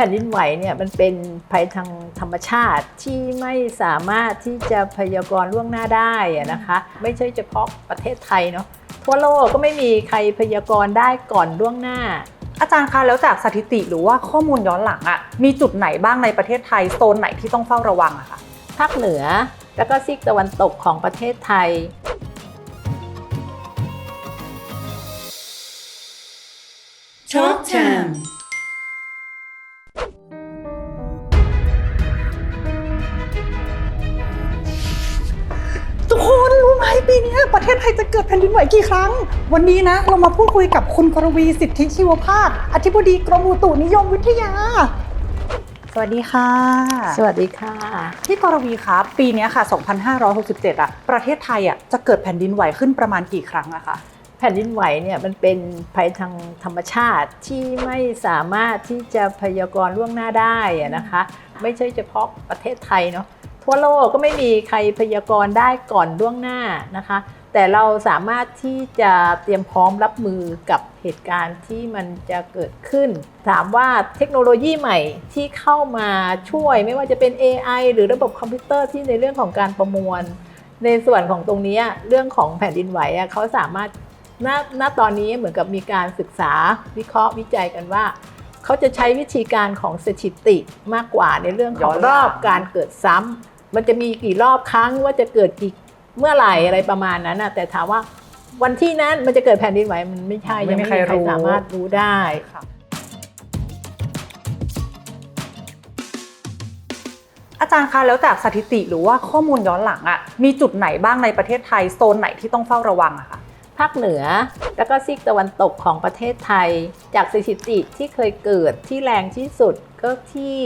ผ่นดินไหวเนี่ยมันเป็นภัยทางธรรมชาติที่ไม่สามารถที่จะพยากรณ์ล่วงหน้าได้นะคะ ไม่ใช่เฉพาะประเทศไทยเนาะทั่วโลกก็ไม่มีใครพยากรณ์ได้ก่อนล่วงหน้า อาจารย์คะแล้วจากสถิติหรือว่าข้อมูลย้อนหลังอะมีจุดไหนบ้างในประเทศไทยโซนไหนที่ต้องเฝ้าระวังอะคะภาคเหนือแล้วก็ซีกตะวันตกของประเทศไทย Talk Time ทุ ศไทยจะเกิดแผ่นดินไหวกี่ครั้ง วันนี้นะ เรามาพูดคุยกับคุณกรวีสิทธิชีวภาคอธิบดีกรมอุตุนิยมวิทยา สวัสดีค่ะ สวัสดีค่ะพี่กรวีครับปีนี้ค่ะ 2567อะประเทศไทยอะจะเกิดแผ่นดินไหวขึ้นประมาณกี่ครั้งอะคะแผ่นดินไหวเนี่ยมันเป็นภัยทางธรรมชาติที่ไม่สามารถที่จะพยากรณ์ล่วงหน้าได้อะนะคะ ไม่ใช่เฉพาะประเทศไทยเนาะทั่วโลกก็ไม่มีใครพยากรณ์ได้ก่อนล่วงหน้านะคะ แต่เราสามารถที่จะเตรียมพร้อมรับมือกับเหตุการณ์ที่มันจะเกิดขึ้น ถามว่าเทคโนโลยีใหม่ที่เข้ามาช่วยไม่ว่าจะเป็น AI หรือระบบคอมพิวเตอร์ที่ในเรื่องของการประมวล ในส่วนของตรงนี้เรื่องของแผ่นดินไหวอะเขาสามารถณณตอนนี้เหมือนกับมีการศึกษาวิเคราะห์วิจัยกันว่า เขาจะใช้วิธีการของสถิติมากกว่าในเรื่องของรอบการเกิดซ้ำมันจะมีกี่รอบครั้งว่าจะเกิดกี่ เมื่อไหร่อะไรประมาณนั้นนะแต่ถามว่าวันที่นั้นมันจะเกิดแผ่นดินไหวมันไม่ใช่ยังไม่มีใครสามารถรู้ได้ค่ะอาจารย์คะแล้วจากสถิติหรือว่าข้อมูลย้อนหลังอะมีจุดไหนบ้างในประเทศไทยโซนไหนที่ต้องเฝ้าระวังอะคะภาคเหนือแล้วก็ซีกตะวันตกของประเทศไทย จากสถิติที่เคยเกิดที่แรงที่สุดก็ที่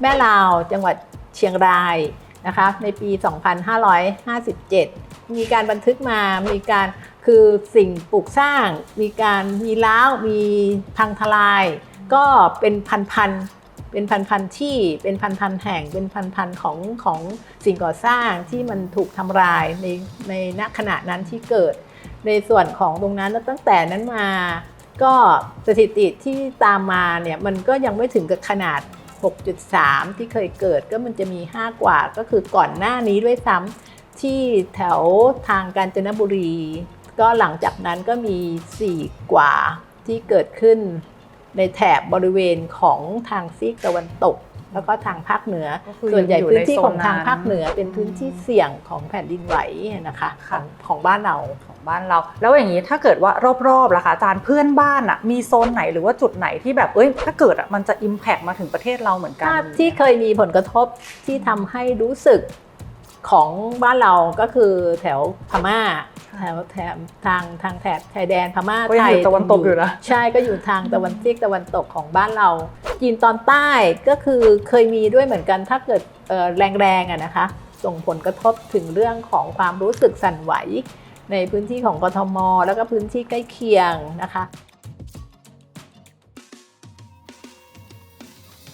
แม่ลาวจังหวัดเชียงราย นะคะในปี 2557 มีการบันทึกมา มีการคือสิ่งปลูกสร้าง มีการมีล้าว มีพังทลาย ก็เป็นพันๆ เป็นพันๆที่ เป็นพันๆแห่ง เป็นพันๆของของสิ่งก่อสร้างที่มันถูกทำลายในในณขณะนั้นที่เกิด ในส่วนของตรงนั้นแล้วตั้งแต่นั้นมา ก็สถิติที่ตามมาเนี่ยมันก็ยังไม่ถึงกับขนาด 6.3 ที่เคยเกิดก็มันจะมี 5 กว่าก็คือก่อนหน้านี้ด้วยซ้ำที่แถวทางกาญจนบุรี ก็หลังจากนั้นก็มี 4 กว่าที่เกิดขึ้นในแถบบริเวณของทางซีกตะวันตก แล้วก็ทางภาคเหนือก็คือส่วนใหญ่อยู่พื้ในนที่โซนของทางนั้นภาคเหนือเป็นพื้นที่เสี่ยงของแผ่นดินไหวนะคะขค่ะองของบ้านเราของ บ้านเรา แล้วอย่างนี้ถ้าเกิดว่ารอบๆล่ะคะอาจารย์เพื่อนบ้านอะมีโซนไหนหรือว่าจุดไหนที่แบบเอ้ยถ้าเกิดอะมันจะอิมแพกมาถึงประเทศเราเหมือนกันถ้าที่เคยมีผลกระทบที่ทำให้รู้สึกของบ้านเราก็คือแถวพม่าแถวแถบทางทางแถบชายแดนพม่าก็ยังไทอยยู่ตะวันตกอยู่นะ ใช่ก็อยู่ทางตะวันซีกตะวันตกของบ้านเราจีนตอนใต้ก็คือเคยมีด้วยเหมือนกันถ้าเกิดเอ่อแรงๆอะนะคะ ส่งผลกระทบถึงเรื่องของความรู้สึกสั่นไหว ในพื้นที่ของกทม แล้วก็พื้นที่ใกล้เคียงนะคะ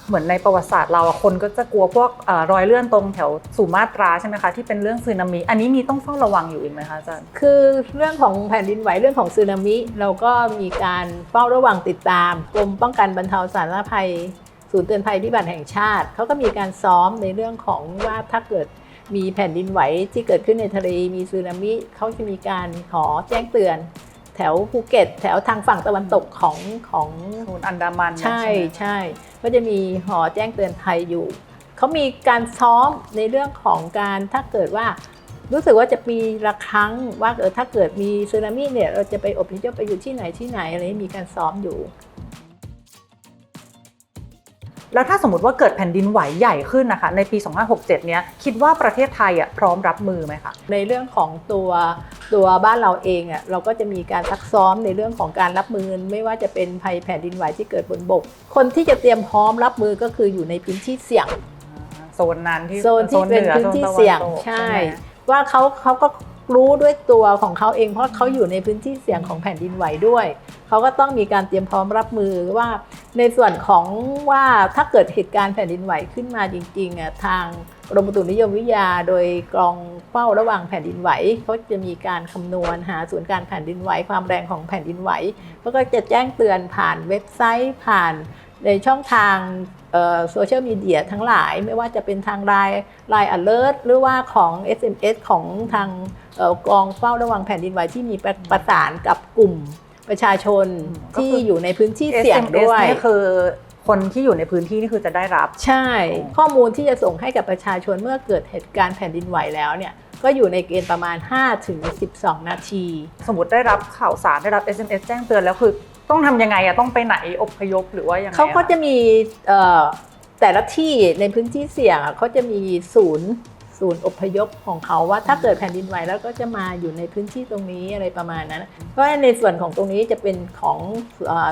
เหมือนในประวัติศาสตร์เราคนก็จะกลัวพวกอรอยเลื่อนตรงแถวสุมาตราใช่ไหมคะที่เป็นเรื่องสึนามิ อันนี้มีต้องเฝ้าระวังอยู่อีกไหมคะอาจารย์คือเรื่องของแผ่นดินไหวเรื่องของสึนามิ เราก็มีการเฝ้าระวังติดตามกรมป้องกันบรรเทาสาธารณภัยศูนย์เตือนภัยพิบัติแห่งชาติเขาก็มีการซ้อมในเรื่องของว่าถ้าเกิด มีแผ่นดินไหวที่เกิดขึ้นในทะเล มีสึนามิเขาจะมีการขอแจ้งเตือน แถวภูเก็ต แถวทางฝั่งตะวันตกของของโซนอันดามันใช่ไหมใช่ก็จะมีหอแจ้งเตือนภัยอยู่เขามีการซ้อมในเรื่องของการถ้าเกิดว่ารู้สึกว่าจะปีละครั้งว่าเออถ้าเกิดมีสึนามิเนี่ยเราจะไปอพยพไปอยู่ที่ไหนที่ไหนอะไรมีการซ้อมอยู่ แล้วถ้าสมมติว่าเกิดแผ่นดินไหวใหญ่ขึ้นนะคะในปี 2567 เนี้ยคิดว่าประเทศไทยอะพร้อมรับมือไหมคะในเรื่องของตัวตัวบ้านเราเองอะเราก็จะมีการซักซ้อมในเรื่องของการรับมือไม่ว่าจะเป็นภัยแผ่นดินไหวที่เกิดบนบก คนที่จะเตรียมพร้อมรับมือก็คืออยู่ในพื้นที่เสี่ยงโซนนั้นที่โซนที่เป็นหอพื้นที่โซตะวัเสี่ยงตกใช่ไหมว่าเขาเขาก็รู้ด้วยตัวของเขาเองเพราะเขาอยู่ในพื้นที่เสี่ยงของแผ่นดินไหวด้วย เขาก็ต้องมีการเตรียมพร้อมรับมือว่า ในส่วนของว่าถ้าเกิดเหตุการณ์แผ่นดินไหวขึ้นมาจริงๆอะทางกรมอุตุนิยมวิทยา โดยกรองเฝ้าระวังแผ่นดินไหวเขาจะมีการคำนวณหาศูนย์การแผ่นดินไหวความแรงของแผ่นดินไหวเขาก็จะแจ้งเตือนผ่านเว็บไซต์ผ่านในช่องทางโซเชียลมีเดียทั้งหลายไม่ว่าจะเป็นทางไลน์ไลน์ alert หรือว่าของ SMS ของทางออกองเฝ้าระวังแผ่นดินไหวที่มีประประสานกับกลุ่ม ประชาชนก็ที่คืออยู่ในพื้นที่เสี่ยง SMS ด้วยนี่คือคนที่อยู่ในพื้นที่นี่คือจะได้รับ ใช่ ข้อมูลที่จะส่งให้กับประชาชนเมื่อเกิดเหตุการณ์แผ่นดินไหวแล้วเนี่ยก็อยู่ในเกณฑ์ประมาณ5-12 นาที สมมติได้รับข่าวสารได้รับ SMS แจ้งเตือนแล้วคือต้องทำยังไงอะต้องไปไหนอพยพหรือว่ายังไงเขาก็จะอมีเอ่อแต่ละที่ในพื้นที่เสี่ยงอะเขาจะมีศูนย์ ศูนย์อพยพของเขาว่าถ้าเกิดแผ่นดินไหวแล้วก็จะมาอยู่ในพื้นที่ตรงนี้อะไรประมาณนั้น เพราะฉะนั้นในส่วนของตรงนี้จะเป็นของเอ่อ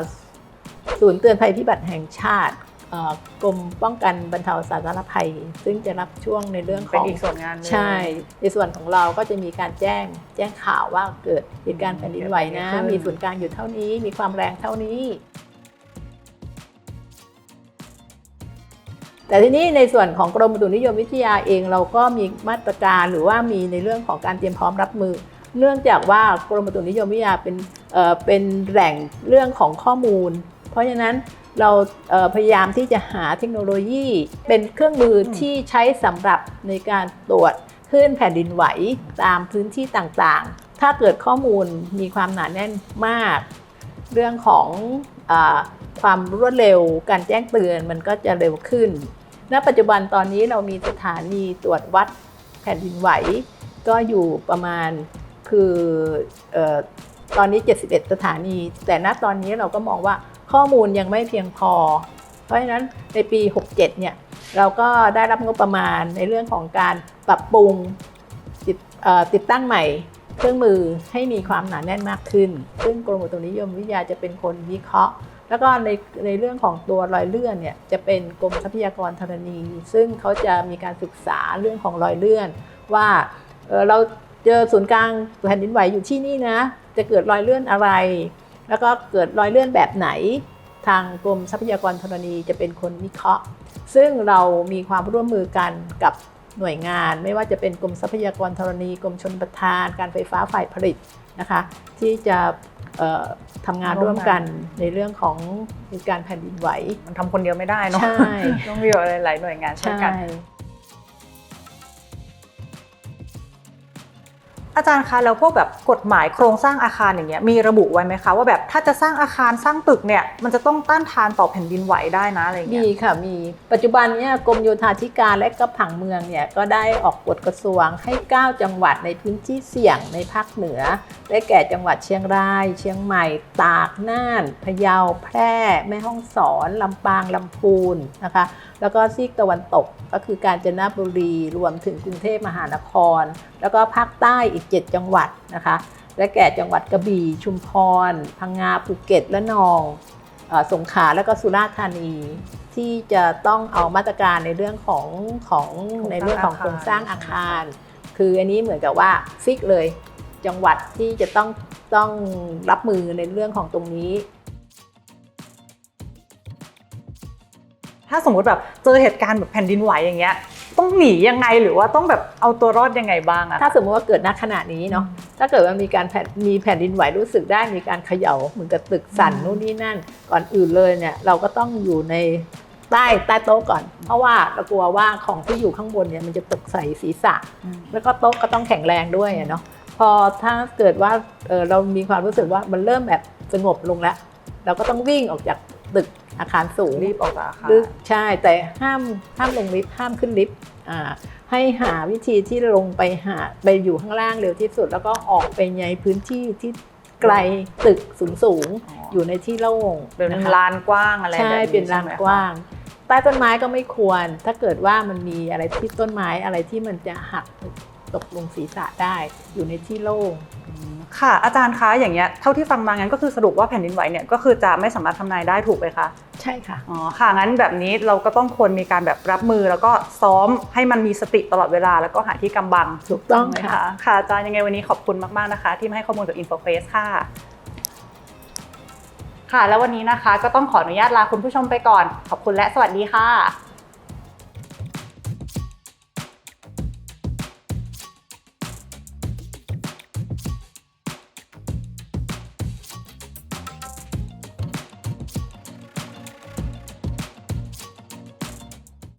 ศูนย์เตือนภัยพิบัติแห่งชาติเอ่อกรมป้องกันบรรเทาสาธารณภัย ซึ่งจะรับช่วงในเรื่องขเป็นองอีกส่วนงานหนึ่งใช่ ในส่วนของเราก็จะมีการแจ้งแจ้งข่าวว่าเกิดเหตุการณ์แผ่นดินไหวนะขึ้นมีศูนย์กลางอยู่เท่านี้ มีความแรงเท่านี้ แต่ทีนี้ในส่วนของกรมอุตุนิยมวิทยาเองเราก็มีมาตรการหรือว่ามีในเรื่องของการเตรียมพร้อมรับมือ เนื่องจากว่ากรมอุตุนิยมวิทยาเป็นเอ่อเป็นแหล่งเรื่องของข้อมูล เพราะฉะนั้นเราเพยายามที่จะหาเทคโนโลยี เป็นเครื่องมือที่ใช้สำหรับในการตรวจคลื่นแผ่นดินไหวตามพื้นที่ต่างๆ ถ้าเกิดข้อมูลมีความหนาแน่นมาก เรื่องของอความรวดเร็วการแจ้งเตือนมันก็จะเร็วขึ้น ณ ปัจจุบันตอนนี้เรามีสถานีตรวจวัดแผ่นดินไหว ก็อยู่ประมาณคือออตอนนี้ 71 สถานี แต่ณตอนนี้เราก็มองว่าข้อมูลยังไม่เพียงพอ เพราะฉะนั้นในปี 67 เนี่ยเราก็ได้รับงบประมาณในเรื่องของการปรับปรุงติดติดตั้งใหม่เครื่องมือให้มีความหนาแน่นมากขึ้น ซึ่งกรมอุตุนิยมวิทยาจะเป็นคนวิเคราะห์ แล้วก็ในในเรื่องของตัวรอยเลื่อนเนี่ยจะเป็นกรมทรัพยากรธรณี ซึ่งเขาจะมีการศึกษาเรื่องของรอยเลื่อน ว่าเเราเจอศูนย์กลางแผ่นดินไหวอยู่ที่นี่นะ จะเกิดรอยเลื่อนอะไร แล้วก็เกิดรอยเลื่อนแบบไหน ทางกรมทรัพยากรธรณีจะเป็นคนวิเคราะห์ ซึ่งเรามีความร่วมมือกันกับหน่วยงาน ไม่ว่าจะเป็นกรมทรัพยากรธรณีกรมชนประทาน การไฟฟ้าฝ่ายผลิตนะคะ ที่จะ ทำงานร่วมกันในเรื่องของเหตุการณ์แผ่นดินไหว มันทำคนเดียวไม่ได้เนาะใช่ต้องมีหลายๆหน่วยงานช่วยใช่กัน อาจารย์คะแล้วพวกแบบกฎหมายโครงสร้างอาคารอย่างเงี้ยมีระบุไว้ไหมคะ ว่าแบบถ้าจะสร้างอาคารสร้างตึกเนี่ยมันจะต้องต้านทานต่อแผ่นดินไหวได้นะอะไรอย่างเงี้มีค่ะมีปัจจุบันเนี่ยกรมโยธาธิการและก็ผังเมืองเนี่ยก็ได้ออกกฎกระทรวงให้ 9 จังหวัดในพื้นที่เสี่ยงในภาคเหนือได้แก่จังหวัดเชียงราย เชียงใหม่ ตากน่านพะเยาแพร่ แม่ฮ่องสอนลำปางลำพูนนะคะแล้วก็ซีกตะวันตกก็คือการจนบุรีรวมถึงกรุงเทพมหานคร แล้วก็ภาคใต้อีก 7 จังหวัดนะคะ และแก่จังหวัดกระบี่ชุมพร พังงาภูเก็ตและนองเออสงขลาและก็สุราษฎร์ธานีที่จะต้องเอามาตรการในเรื่องของของโครงสร้างในเรื่องของอาคารโครงสร้างอาคาร คืออันนี้เหมือนกับว่าฟิกเลยจังหวัดที่จะต้องต้องรับมือในเรื่องของตรงนี้าสมมติแบบเจอเหตุการณ์แบบแผ่นดินไหวอย่างเงี้ยต้องหนียังไงหรือว่าต้องแบบเอาตัวรอดยังไงบ้างอะถ้าสมมติว่าเกิดณขณะนี้เนาะถ้าเกิดว่ามีการแผ่นมีแผ่นดินไหวรู้สึกได้มีการเขย่าเหมือนกับตึกสั่นอืมนู่นนี่นั่น ก่อนอื่นเลยเนี่ยเราก็ต้องอยู่ในใต้ใต้โต๊ะก่อน เพราะว่าเรากลัวว่าของที่อยู่ข้างบนเนี่ยมันจะตกใส่ศีรษะ แล้วก็โต๊ะก็ต้องแข็งแรงด้วยอะเนาะพอถ้าเกิดว่าเอ่อเรามีความรู้สึกว่ามันเริ่มแบบสงบลงแล้ว เราก็ต้องวิ่งออกจากตึก อาคารสูงรีบออกจากอาคารหรือใช่แต่ห้ามห้ามลงลิฟต์ห้ามขึ้นลิฟต์อ่าให้หาวิธีที่ลงไปหาไปอยู่ข้างล่างเร็วที่สุด แล้วก็ออกไปในพื้นที่ที่ไกลตึกสูงสูงๆอ๋อออยู่ในที่โล่งเป็นนะคะลานกว้างอะไรแบบใช่นี้เป็นลานใช่ไหมคะกว้างใต้ต้นไม้ก็ไม่ควร ถ้าเกิดว่ามันมีอะไรที่ต้นไม้อะไรที่มันจะหักตกลงศีรษะได้อยู่ในที่โล่ง ค่ะอาจารย์คะอย่างเงี้ยเท่าที่ฟังมางั้นก็คือสรุปว่าแผ่นดินไหวเนี่ยก็คือจะไม่สามารถทำนายได้ถูกไหมคะใช่ค่ะอ๋อค่ะงั้นแบบนี้เราก็ต้องควรมีการแบบรับมือแล้วก็ซ้อมให้มันมีสติตลอดเวลา แล้วก็หาที่กำบังถูกต้องไหมค่ะค่ะอาจารย์ยังไงวันนี้ขอบคุณมาก ๆนะคะ ที่มาให้ข้อมูลกับ InfoFace ค่ะค่ะ แล้ววันนี้นะคะก็ต้องขออนุญาตลาคุณผู้ชมไปก่อน ขอบคุณและสวัสดีค่ะ